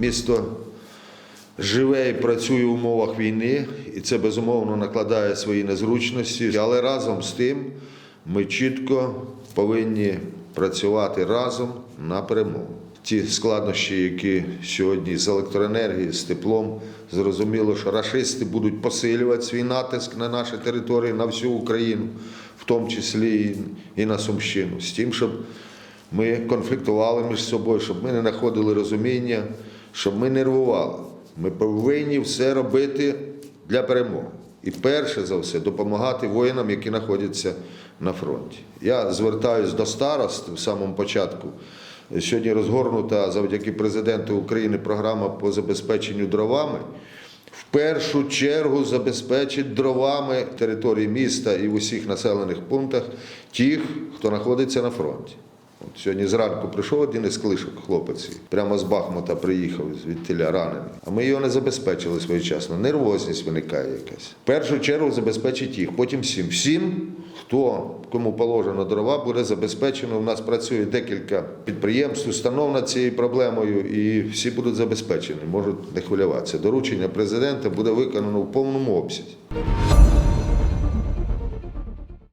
Місто живе і працює в умовах війни, і це безумовно накладає свої незручності. Але разом з тим ми чітко повинні працювати разом на перемогу. Ті складнощі, які сьогодні з електроенергією, з теплом, зрозуміло, що рашисти будуть посилювати свій натиск на наші території, на всю Україну, в тому числі і, на Сумщину, з тим, щоб ми конфліктували між собою, щоб ми не знаходили розуміння, щоб ми нервували. Ми повинні все робити для перемоги. І перше за все допомагати воїнам, які знаходяться на фронті. Я звертаюся до старост в самому початку. Сьогодні розгорнута завдяки президенту України програма по забезпеченню дровами. В першу чергу забезпечить дровами території міста і в усіх населених пунктах тих, хто знаходиться на фронті. От сьогодні зранку прийшов один із клишок хлопець, прямо з Бахмута приїхав звідтіля ранений. А ми його не забезпечили своєчасно. Нервозність виникає якась. В першу чергу забезпечить їх, потім всім. Всім, хто кому положено дрова, буде забезпечено. У нас працює декілька підприємств, установ над цією проблемою, і всі будуть забезпечені, можуть не хвилюватися. Доручення президента буде виконано в повному обсязі.